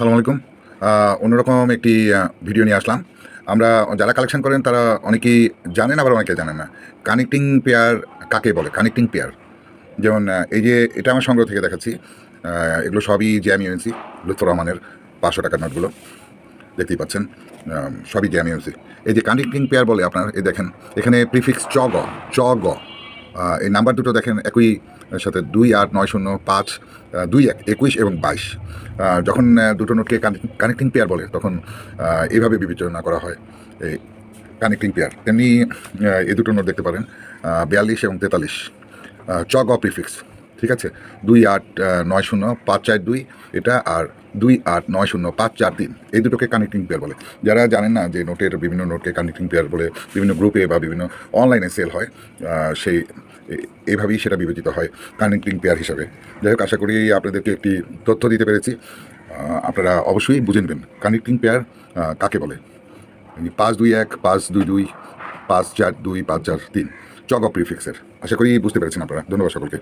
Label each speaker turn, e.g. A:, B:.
A: সালাম আলাইকুম। অন্যরকম একটি ভিডিও নিয়ে আসলাম। আমরা যারা কালেকশন করেন, তারা অনেকেই জানেন, আবার অনেকে জানেন না। কানেক্টিং পেয়ার কাকে বলে? কানেক্টিং পেয়ার যেমন এই যে এটা আমার সংগ্রহ থেকে দেখাচ্ছি। এগুলো সবই জ্যাম ইউএনসি লুৎফর রহমানের পাঁচশো টাকার নোটগুলো। দেখতেই পাচ্ছেন সবই জ্যাম ইউএনসি এই যে কানেক্টিং পেয়ার বলে আপনার, এই দেখেন, এখানে প্রিফিক্স চ গ চ গ এই নাম্বার দুটো দেখেন একই সাথে দুই আট নয় শূন্য পাঁচ দুই এক, একুশ এবং বাইশ। যখন দুটো নোটকে কানেক্টিং পেয়ার বলে, তখন এইভাবে বিবেচনা করা হয়, এই কানেক্টিং পেয়ার তেমনি এই দুটো নোট দেখতে পারেন বিয়াল্লিশ এবং তেতাল্লিশ চক গ প্রিফিক্স ঠিক আছে? দুই আট নয় শূন্য, পাঁচ চার দুই, এটা আর দুই আট, নয় শূন্য, পাঁচ চার তিন, এই দুটোকে কানেক্টিং পেয়ার বলে। যারা জানেন না যে নোটের বিভিন্ন নোটকে কানেক্টিং পেয়ার বলে বিভিন্ন গ্রুপে বা বিভিন্ন অনলাইনে সেল হয় সেই এ- এইভাবেই সেটা বিবেচিত হয় কানেক্টিং পেয়ার হিসাবে। যাই হোক, আশা করি আপনাদেরকে একটি তথ্য দিতে পেরেছি। আপনারা অবশ্যই বুঝে নেবেন কানেক্টিং পেয়ার কাকে বলে। পাঁচ দুই এক, পাঁচ দুই দুই, পাঁচ চার দুই, পাঁচ চার তিন, চক অফ প্রিফিক্সের আশা করি বুঝতে পেরেছেন আপনারা। ধন্যবাদ সকলকে।